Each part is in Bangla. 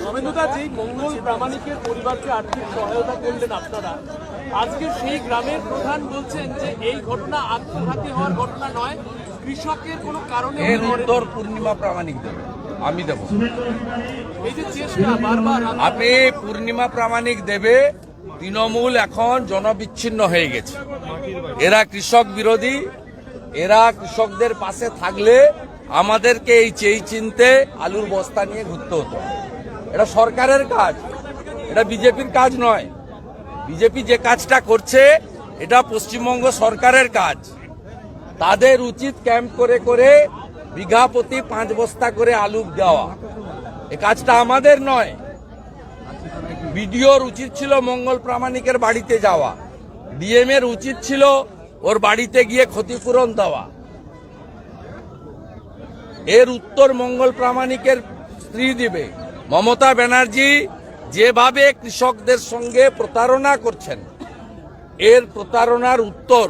রবীন্দ্রদা যেই মঙ্গল প্রামাণিকের পরিবারকে আর্থিক সহায়তা করলেন আপনারা আজকে সেই গ্রামের প্রধান বলছেন যে এই ঘটনা আত্মঘাতী হওয়ার ঘটনা নয় কৃষকের কোনো কারণে এর উত্তর পূর্ণিমা প্রামাণিক দেবে আমি দেব। এই যে চেষ্টা বারবার আপনি পূর্ণিমা প্রামাণিক দেবে তৃণমূল এখন জনবিচ্ছিন্ন হয়ে গেছে। এরা কৃষক বিরোধী এরা কৃষকদের পাশে থাকলে আমাদেরকে এই চেয়ে চিনতে আলুর বস্তা নিয়ে ঘুরতে হতো। এটা সরকারের কাজ, এটা বিজেপির কাজ নয়। বিজেপি যে কাজটা করছে, এটা পশ্চিমবঙ্গ সরকারের কাজ। তাদের উচিত ক্যাম্প করে করে বিঘা প্রতি পাঁচ বস্তা করে আলু দেওয়া। এ কাজটা আমাদের নয়। বিডিওর উচিত ছিল মঙ্গল প্রামাণিকের বাড়িতে যাওয়া। ডিএম এর উচিত ছিল ওর বাড়িতে গিয়ে ক্ষতিপূরণ দেওয়া। এর উত্তর মঙ্গল প্রামাণিকের স্ত্রী দিবে। মমতা ব্যানার্জি যেভাবে কৃষকদের সঙ্গে প্রতারণা করছেন এর প্রতারণার উত্তর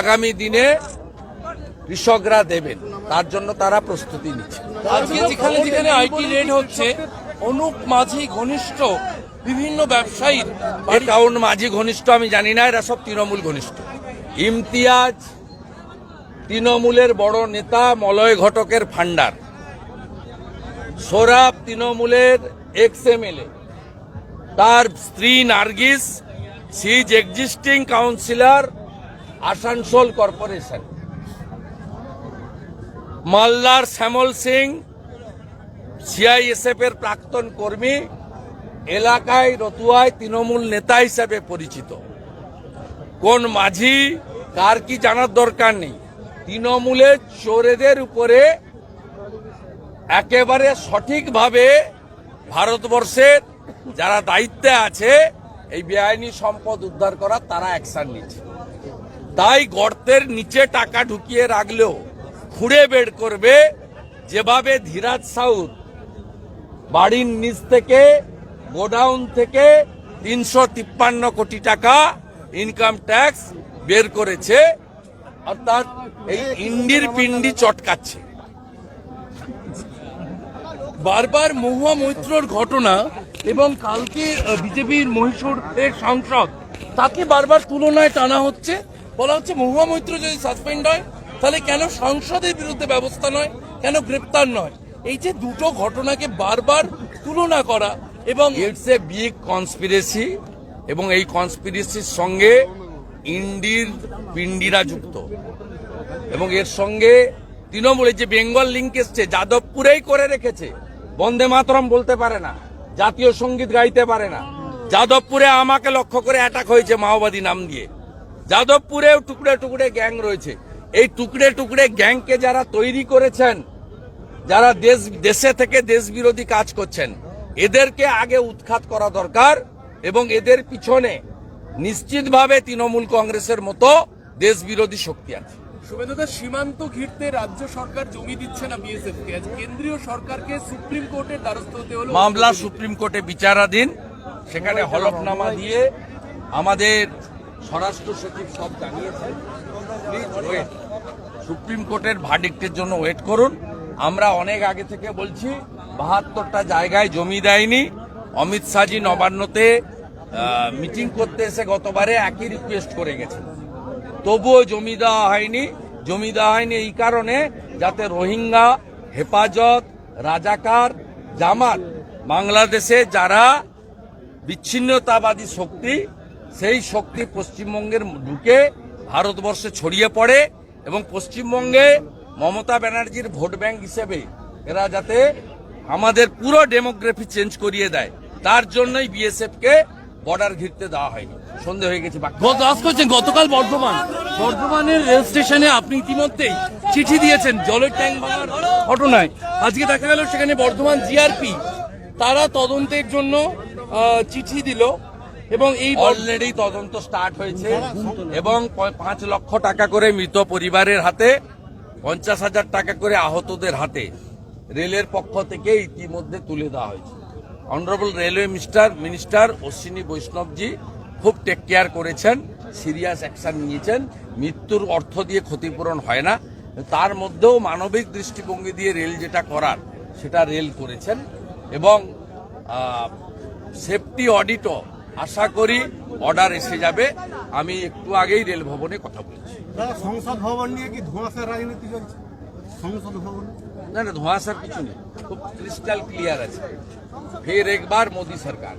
আগামী দিনে কৃষকরা দেবেন। তার জন্য তারা প্রস্তুতি নিচ্ছে। আজকে যেখানে যেখানে আইটি রেড হচ্ছে অনুপ মাঝি ঘনিষ্ঠ বিভিন্ন ব্যবসায়ীর কারণ মাঝি ঘনিষ্ঠ আমি জানি না এরা সব তৃণমূল ঘনিষ্ঠ। ইমতিয়াজ তৃণমূলের বড় নেতা মলয় ঘটকের ফান্ডার সোরাব তৃণমূলের এক্স এমএলএ তার স্ত্রী Nargis she's existing councillor, Asansol corporation. মালদার শ্যামল সিং সিআইএসএফ এর প্রাক্তন কর্মী, এলাকায় রতুয়ায় তৃণমূল নেতা হিসেবে পরিচিত। কোন মাঝি, কার কি জানার দরকার নেই। তৃণমূলের চোরেদের উপরে একেবারে সঠিকভাবে ভারতবর্ষের যারা দায়িত্বে আছে, এই বেআইনি সম্পদ উদ্ধার করা তারা অ্যাকশন নিচ্ছে। তাই গর্তের নিচে টাকা ঢুকিয়ে রাখলেও খুঁড়ে বের করবে যেভাবে ধীরাজ সাউথ বাড়ির নিচ থেকে, গোডাউন থেকে তিনশো তিপ্পান্ন কোটি টাকা ইনকাম ট্যাক্স বের করেছে, অর্থাৎ এই ইন্ডির পিন্ডি চটকাচ্ছে। বারবার মহুয়া মৈত্রর ঘটনা এবং কালকে বিজেপির মহীশূরের সাংসদ, তাকে বারবার তুলনায় টানা হচ্ছে। বলা হচ্ছে মহুয়া মৈত্র যদি সাসপেন্ড হয়, তাহলে কেন সাংসদের বিরুদ্ধে ব্যবস্থা নয়, কেন গ্রেপ্তার নয়? এই যে দুটো ঘটনাকে বারবার তুলনা করা এবং ইটস এ বিগ কনস্পিরেসি এবং এই কনস্পিরেসির সঙ্গে ইন্ডির পিন্ডিরা যুক্ত। এবং এর সঙ্গে তৃণমূলের যে বেঙ্গল লিঙ্ক এসছে, যাদবপুরেই করে রেখেছে। বন্দে মাতরম বলতে পারে না, জাতীয় সংগীত গাইতে পারে না। যাদবপুরে আমাকে লক্ষ্য করে অ্যাটাক হয়েছে মাওবাদী নাম দিয়ে। যাদবপুরেও টুকরে টুকরে গ্যাং রয়েছে। এই টুকরে টুকরে গ্যাংকে যারা তৈরি করেছেন, যারা দেশ, দেশে থেকে দেশ বিরোধী কাজ করছেন, এদেরকে আগে উৎখাত করা দরকার এবং এদের পিছনে নিশ্চিতভাবে তৃণমূল কংগ্রেসের মতো দেশ বিরোধী শক্তি আছে। শুভেন্দুদা সীমান্ত ঘিরতে রাজ্য সরকার জমি দিচ্ছে না বিএসএফ কে। আজ কেন্দ্রীয় সরকারকে সুপ্রিম কোর্টের দ্বারস্থ হতে হলো মামলা সুপ্রিম কোর্টে বিচারাধীন। সেখানে হলফনামা দিয়ে আমাদের স্বরাষ্ট্র সচিব সব জানিয়েছেন। সুপ্রিম কোর্টের ভার্ডিক্টের জন্য ওয়েট করুন। আমরা অনেক আগে থেকে বলছি বাহাত্তরটা জায়গায় জমি দেয়নি। অমিত শাহজি নবান্নতে মিটিং করতে এসে গতবারে একই রিকোয়েস্ট করে গেছেন। তবুও জমি দেওয়া হয়নি। জমি দেওয়া হয়নি এই কারণে যাতে রোহিঙ্গা, হেফাজত, রাজাকার, জামাত, বাংলাদেশে যারা বিচ্ছিন্নতাবাদী শক্তি, সেই শক্তি পশ্চিমবঙ্গের ঢুকে ভারতবর্ষে ছড়িয়ে পড়ে এবং পশ্চিমবঙ্গে মমতা ব্যানার্জির ভোট ব্যাংক হিসেবে এরা যাতে আমাদের পুরো ডেমোগ্রাফি চেঞ্জ করিয়ে দেয়। তার জন্যই বিএসএফ কে বর্ডার ঘিরতে দেওয়া হয়নি। সন্ধে হয়ে গেছে গত আজ করছেন গতকাল বর্ধমান। বর্ধমানের রেল স্টেশনে আপনি ইতিমধ্যেই চিঠি দিয়েছেন জলের ট্যাঙ্ক ভাঙার ঘটনায়। আজকে দেখা গেল সেখানে বর্ধমান জিআরপি তারা তদন্তের জন্য চিঠি দিল এবং এই অলরেডি তদন্ত স্টার্ট হয়েছে এবং পাঁচ লক্ষ টাকা করে মৃত পরিবারের হাতে পঞ্চাশ হাজার টাকা করে আহতদের হাতে রেলের পক্ষ থেকে ইতিমধ্যে তুলে দেওয়া হয়েছে। Honourable railway minister minister Ashwini Vaishnawji খুব টেক কেয়ার করেছেন সিরিয়াস অ্যাকশন নিয়েছেন। মৃত্যুর অর্থ দিয়ে ক্ষতিপূরণ হয় না। তার মধ্যেও মানবিক দৃষ্টিভঙ্গি দিয়ে রেল যেটা করার সেটা রেল করেছেন। এবং সেফটি অডিটও আশা করি অর্ডার এসে যাবে। আমি একটু আগেই রেল ভবনে কথা বলছি। সংসদ ভবন নিয়ে কি ধোঁয়াশার রাজনীতি চলছে? সংসদ ভবন? না না ধোঁয়াশার কিছু নেই। খুব ক্রিস্টাল ক্লিয়ার আছে। ফের একবার মোদী সরকার।